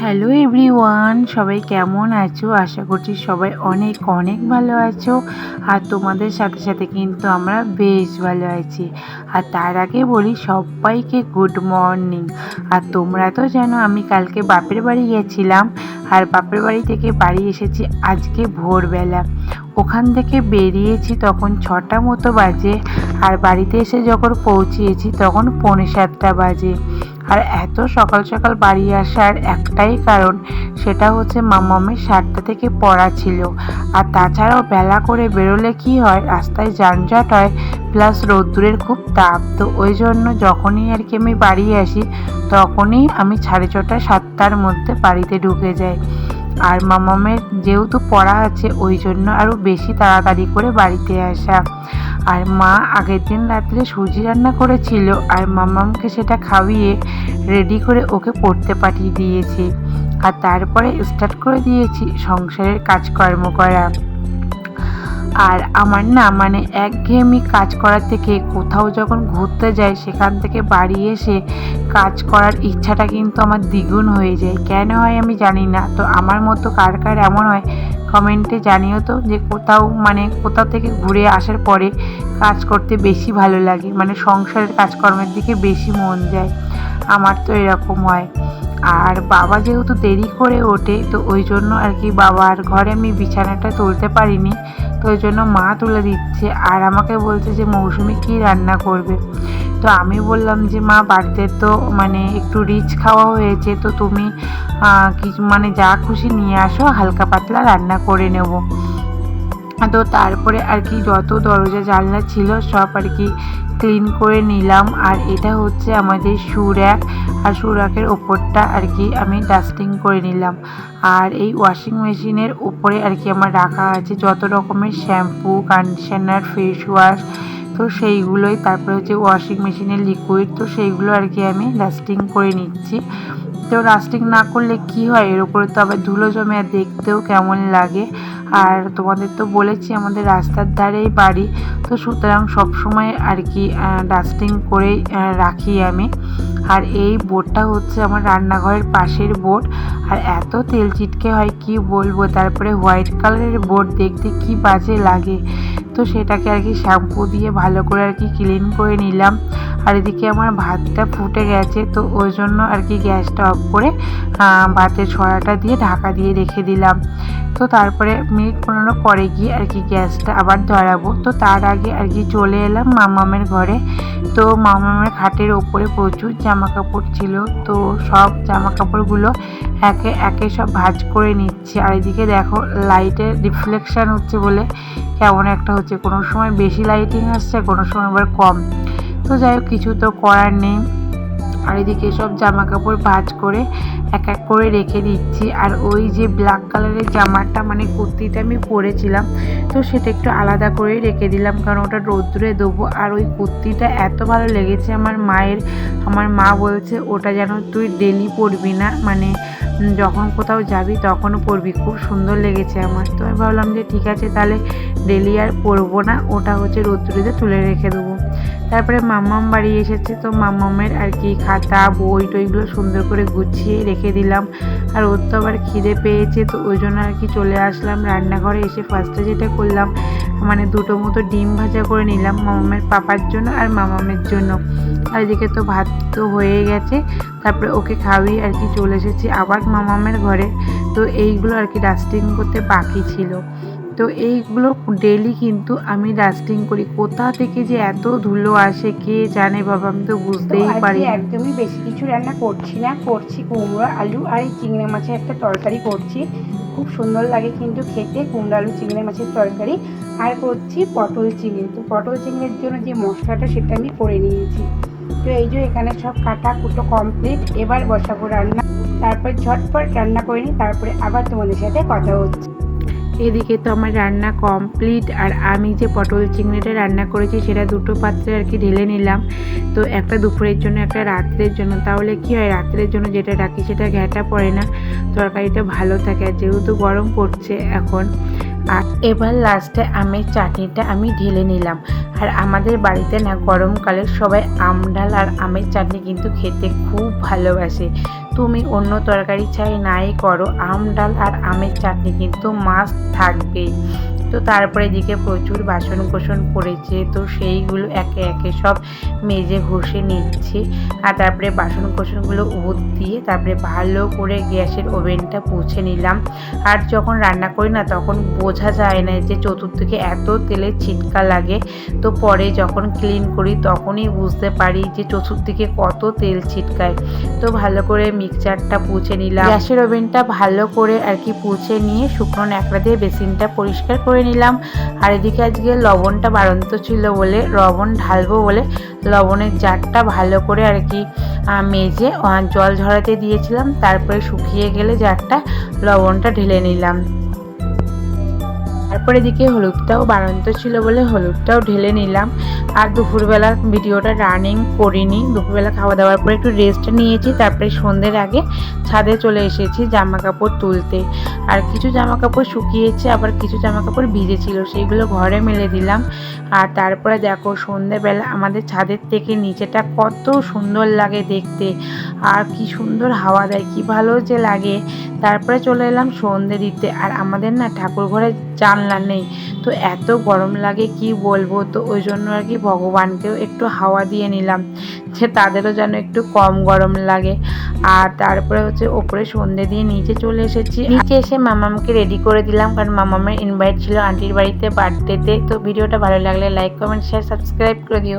Hello everyone সবাই কেমন আছো? আশা করছি সবাই অনেক অনেক ভালো আছো। আর তোমাদের সাথে সাথে কিন্তু আমরা বেশ ভালো আছি। আর তার আগে বলি সবাইকে গুড মর্নিং আর তোমরা তো জানো, আমি কালকে বাপের বাড়ি গেছিলাম। আর বাপের বাড়ি থেকে বাড়ি এসেছি আজকে ভোরবেলা। ওখান থেকে বেরিয়েছি তখন ছটা মতো বাজে। আর বাড়িতে এসে যখন পৌঁছিয়েছি তখন পৌনে সাতটা বাজে। আর এত সকাল সকাল বাড়ি আসার একটাই কারণ, সেটা হচ্ছে মামামের সাতটা থেকে পড়া ছিল। আর তাছাড়াও বেলা করে বেরোলে কি হয়, রাস্তায় যানজট হয় প্লাস রোদ্দুরের খুব তাপ। তো ওই জন্য যখনই আর কি আমি বাড়ি আসি, তখনই আমি সাড়ে ছটা, সাতটার মধ্যে বাড়িতে ঢুকে যাই। আর মামামের যেহেতু পড়া আছে, ওই জন্য আরও বেশি তাড়াতাড়ি করে বাড়িতে আসা। আর মা আগের দিন রাত্রে সুজি রান্না করেছিল, আর মামামকে সেটা খাওয়িয়ে রেডি করে ওকে পড়তে পাঠিয়ে দিয়েছি। আর তারপরে স্টার্ট করে দিয়েছি সংসারের কাজকর্ম করা। আর আমার না মানে একঘেয়েমি কাজ করার থেকে কোথাও যখন ঘুরতে যাই সেখান থেকে বাড়ি এসে কাজ করার ইচ্ছাটা কিন্তু আমার দ্বিগুণ হয়ে যায়। কেন হয় আমি জানি না। তো আমার মতো কার কার এমন হয় কমেন্টে জানিও তো যে কোথাও মানে কোথাও থেকে ঘুরে আসার পরে কাজ করতে বেশি ভালো লাগে। মানে সংসারের কাজকর্মের দিকে বেশি মন যায়। আমার তো এরকম হয়। আর বাবা যেহেতু দেরি করে ওঠে, তো ওই জন্য আর কি বাবার ঘরে আমি বিছানাটা তুলতে পারিনি। তো ওই জন্য মা তুলে দিচ্ছে আর আমাকে বলছে যে, মৌসুমি কি রান্না করবে? তো আমি বললাম যে, মা, বাড়িতে তো মানে একটু রিচ খাওয়া হয়েছে, তো তুমি কিছু মানে যা খুশি নিয়ে আসো, হালকা পাতলা রান্না করে নেব। তো তারপরে আর কি যত দরজা, জানলা ছিল সব আর কি ক্লিন করে নিলাম। আর এটা হচ্ছে আমাদের সুরাক। আর সুরাকের ওপরটা আর কি আমি ডাস্টিং করে নিলাম। আর এই ওয়াশিং মেশিনের উপরে আর কি আমার রাখা আছে যত রকমের শ্যাম্পু কন্ডিশনার ফেস ওয়াশ তো সেইগুলোই। তারপরে হচ্ছে ওয়াশিং মেশিনের লিকুইড তো সেইগুলো আর কি আমি ডাস্টিং করে নিচ্ছি। তো ডাস্টিং না করলে কি হয়? এর উপরে তো আবার ধুলো জমে আর দেখতেও কেমন লাগে। আর তোমাদের তো বলেছি আমাদের রাস্তার ধারেই বাড়ি, তো সুতরাং সবসময় আর কি ডাস্টিং করে রাখি আমি। আর এই বোর্ডটা হচ্ছে আমার রান্নাঘরের পাশের বোর্ড আর এত তেল চিটকে হয়, কি বলব? তারপরে হোয়াইট কালারের বোর্ড দেখতে কি বাজে লাগে। তো সেটাকে আর কি শ্যাম্পু দিয়ে ভালো করে আর কি ক্লিন করে নিলাম। আর এদিকে আমার ভাতটা ফুটে গেছে, তো ওই জন্য আর কি গ্যাসটা অফ করে ভাতের ছড়াটা দিয়ে ঢাকা দিয়ে রেখে দিলাম। তো তারপরে মিনিট পনেরো পরে গিয়ে আর কি গ্যাসটা আবার ধরাবো। তো তার আগে আর কি চলে এলাম মামামের ঘরে। তো মামামের খাটের ওপরে প্রচুর জামা কাপড় ছিল, তো সব জামা কাপড়গুলো একে একে সব ভাজ করে নিচ্ছে। আর এদিকে দেখো লাইটের রিফ্লেকশান হচ্ছে বলে কেমন একটা হচ্ছে। কোনো সময় বেশি লাইটিং আসছে, কোনো সময় আবার কম। তো যাই হোক, কিছু তো করার নেই। আর এদিকে সব জামা কাপড় ভাজ করে এক এক করে রেখে দিচ্ছি। আর ওই যে ব্ল্যাক কালারের জামাটা মানে কুর্তিটা আমি পরেছিলাম, তো সেটা একটু আলাদা করে রেখে দিলাম, কারণ ওটা রোদ্দুরে দেবো আর ওই কুর্তিটা এত ভালো লেগেছে আমার মায়ের। আমার মা বলছে, ওটা যেন তুই ডেলি পরবি না। মানে যখন কোথাও যাবি তখনও পরবি খুব সুন্দর লেগেছে আমার। তো আমি ভাবলাম যে ঠিক আছে, তাহলে ডেলি আর পরবো না। ওটা হচ্ছে রোদ্দুরিতে তুলে রেখে দেবো। তারপরে মাম্মাম বাড়ি এসেছে, তো মাম্মামের আর কি খাতা, বই টইগুলো সুন্দর করে গুছিয়ে রেখে দিলাম। আর ওর তো আবার খিদে পেয়েছে, তো ওই জন্য আর কি চলে আসলাম। রান্নাঘরে এসে ফার্স্টে যেটা করলাম মানে দুটো মতো ডিম ভাজা করে নিলাম মামামের পাপার জন্য আর মামামের জন্য। আর এদিকে তো ভাত তো হয়ে গেছে তারপরে ওকে খাওয়াই আর কি চলে এসেছি আবার মামামের ঘরে। তো এইগুলো আর কি ডাস্টিং করতে বাকি ছিল। তো এইগুলো ডেলি কিন্তু আমি ডাস্টিং করি। কোথা থেকে যে এত ধুলো আসে কে জানে বাবা আমি তো বুঝতেই পারি একদমই বেশি কিছু রান্না করছি না করছি কুমড়ো আলু আর এই চিংড়ি মাছের একটা তরকারি করছি। খুব সুন্দর লাগে কিন্তু খেতে। কুমড়ো আলু, চিংড়ি, মাছের তরকারি আর করছি পটল চিংড়ি। তো পটল চিংড়ির জন্য যে মশলাটা সেটা আমি করে নিয়েছি। তো এই যে এখানে সব কাটা কুটো কমপ্লিট এবার বসাবো রান্না। তারপর ঝটপট রান্না করে নিই, তারপরে আবার তোমাদের সাথে কথা হচ্ছে। এদিকে তো আমার রান্না কমপ্লিট আর আমি যে পটল চিংড়িটা রান্না করেছি সেটা দুটো পাত্রে আর কি ঢেলে নিলাম। তো একটা দুপুরের জন্য, একটা রাত্রের জন্য। তাহলে কি হয়, রাত্রের জন্য যেটা রাখি সেটা ঘ্যাটা পড়ে না। তরকারিটা ভালো থাকে, আর যেহেতু গরম পড়ছে এখন। আর এবার লাস্টে আমের চাটনিটা আমি ঢেলে নিলাম। আর আমাদের বাড়িতে না গরমকালে সবাই আম ডাল আর আমের চাটনি কিন্তু খেতে খুব ভালোবাসে। তুমি অন্য তরকারি চাই নাই করো আম ডাল আর আমের চাটনি কিন্তু মাছ থাকবেই। তো তারপরে এদিকে প্রচুর বাসন কোসন পড়েছে তো সেইগুলো একে একে সব মেজে ঘষে নিচ্ছি। আর তারপরে বাসন কোসনগুলো উদ দিয়ে তারপরে ভালো করে গ্যাসের ওভেনটা পুছে নিলাম। আর যখন রান্না করি না তখন বোঝা যায় না যে চতুর্দিকে এত তেলের ছিটকা লাগে। তো পরে যখন ক্লিন করি তখনই বুঝতে পারি যে চতুর্দিকে কত তেল ছিটকায়। তো ভালো করে মিক্সচারটা পুছে নিলাম। গ্যাসের ওভেনটা ভালো করে আর কি পুছে নিয়ে শুকনো ন্যাকড়া দিয়ে বেসিনটা পরিষ্কার করে নিলাম। আর এদিকে আজকে লবণটা বাড়ন্ত ছিল বলে, লবণ ঢালবো বলে লবণের জারটা ভালো করে আর কি মেজে জল ঝরাতে দিয়েছিলাম। তারপরে শুকিয়ে গেলে জারটা লবণটা ঢেলে নিলাম। তারপরে এদিকে হলুদটাও বাড়ন্ত ছিল বলে হলুদটাও ঢেলে নিলাম। আর দুপুরবেলা ভিডিওটা রানিং করিনি। দুপুরবেলা খাওয়া দাওয়ার পরে একটু রেস্ট নিয়েছি, তারপরে সন্ধ্যের আগে ছাদে চলে এসেছি জামা কাপড় তুলতে। আর কিছু জামা কাপড় শুকিয়েছে, আবার কিছু জামা কাপড় ভিজেছিল সেইগুলো ঘরে মেলে দিলাম। আর তারপরে দেখো, সন্ধ্যেবেলা আমাদের ছাদের থেকে নিচেটা কত সুন্দর লাগে দেখতে। আর কি সুন্দর হাওয়া দেয়, কি ভালো যে লাগে। তারপরে চলে এলাম সন্ধে দিতে। আর আমাদের না ঠাকুর ঘরে জানলা নেই। তো এত গরম লাগে, কি বলব? তো ওই জন্য আর কি ভগবানকেও একটু হাওয়া দিয়ে নিলাম, যে তাদেরও যেন একটু কম গরম লাগে। আর তারপরে হচ্ছে ওপরে সন্ধে দিয়ে নিচে চলে এসেছি। নিচে এসে মামামকে রেডি করে দিলাম, কারণ মামামের ইনভাইট ছিল আন্টির বাড়িতে বার্থডেতে তো ভিডিওটা ভালো লাগলে লাইক কমেন্ট শেয়ার সাবস্ক্রাইব করে দিও।